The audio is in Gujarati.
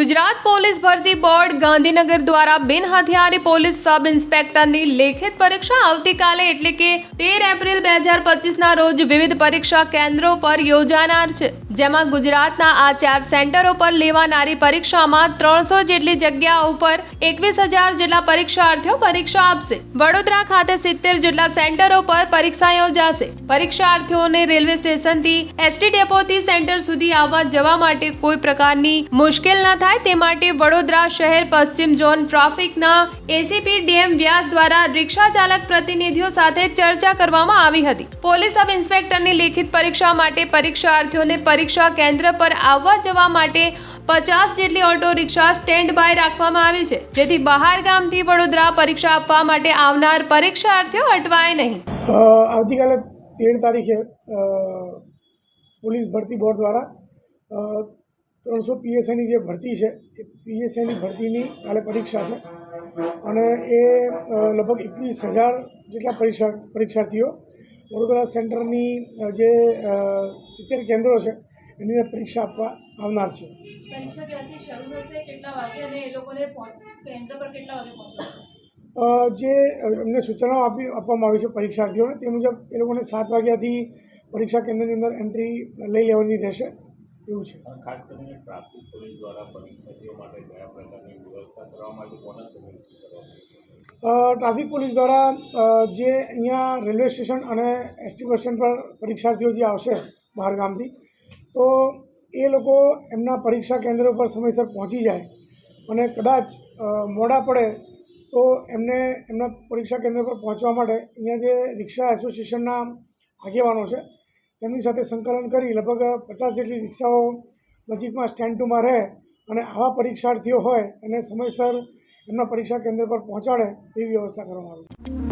ગુજરાત પોલીસ ભરતી બોર્ડ ગાંધીનગર દ્વારા બિન હથિયારી પોલીસ સબ ઇન્સ્પેક્ટરની લેખિત પરીક્ષા આવતીકાલે એટલે કે તેર એપ્રિલ બે હજાર પચીસના રોજ વિવિધ પરીક્ષા કેન્દ્રો પર યોજાનાર છે, જેમાં ગુજરાતના આ ચાર સેન્ટરો પર લેવાનારી પરીક્ષામાં ત્રણસો જેટલી જગ્યાઓ ઉપર એકવીસ હજાર જેટલા પરીક્ષાર્થીઓ પરીક્ષા આપશે. વડોદરા ખાતે સિત્તેર જેટલા સેન્ટરો પર પરીક્ષા યોજાશે. પરીક્ષાર્થીઓને રેલવે સ્ટેશનથી એસટી ડેપોથી સેન્ટર સુધી આવવા જવા માટે કોઈ પ્રકારની મુશ્કેલ ન થાય. તે માટે વડોદરા શહેર પશ્ચિમ ઝોન ટ્રાફિકના એસીપી ડીએમ વ્યાસ દ્વારા રિક્ષા ચાલક પ્રતિનિધિઓ સાથે ચર્ચા કરવામાં આવી હતી. પોલીસ સબ ઇન્સ્પેક્ટરની લેખિત પરીક્ષા માટે પરીક્ષાર્થીઓને પરીક્ષા કેન્દ્ર પર આવવા જવા માટે પચાસ જેટલી ઓટો રિક્ષા સ્ટેન્ડ બાય રાખવામાં આવી છે. જેથી બહાર ગામથી વડોદરા પરીક્ષા આપવા માટે આવનાર પરીક્ષાર્થીઓ અટવાય નહીં. આવતીકાલે તેર તારીખે પોલીસ ભરતી બોર્ડ દ્વારા ત્રણસો પીએસઆઈની જે ભરતી છે એ પીએસઆઈની ભરતીની કાલે પરીક્ષા છે. અને એ લગભગ એકવીસ હજાર જેટલા પરીક્ષા પરીક્ષાર્થીઓ વડોદરા સેન્ટરની જે સિત્તેર કેન્દ્રો છે એની અંદર પરીક્ષા આપવા આવનાર છે. જે એમને સૂચનાઓ આપી આપવામાં આવી છે પરીક્ષાર્થીઓને તે મુજબ એ લોકોને સાત વાગ્યાથી પરીક્ષા કેન્દ્રની અંદર એન્ટ્રી લઈ લેવાની રહેશે. એવું છે. ખાસ કરીને ટ્રાફિક પોલીસ દ્વારા પરીક્ષાર્થીઓ માટે કયા પ્રકારની વ્યવસ્થા કરવા માટે કોના ટ્રાફિક પોલીસ દ્વારા જે અહીંયા રેલવે સ્ટેશન અને એસટી બસ સ્ટેન્ડ પર પરીક્ષાર્થીઓ જે આવશે બહાર ગામથી તો એ લોકો એમના પરીક્ષા કેન્દ્ર પર સમયસર પહોંચી જાય અને કદાચ મોડા પડે તો એમને એમના પરીક્ષા કેન્દ્ર પર પહોંચવા માટે અહીંયા જે રિક્ષા એસોસિએશનના આગેવાનો છે તેમની સાથે સંકલન કરી લગભગ પચાસ જેટલી રિક્ષાઓ નજીકમાં સ્ટેન્ડ ટુમાં રહે અને આવા પરીક્ષાર્થીઓ હોય એને સમયસર એમના પરીક્ષા કેન્દ્ર પર પહોંચાડે તેવી વ્યવસ્થા કરવામાં આવી છે.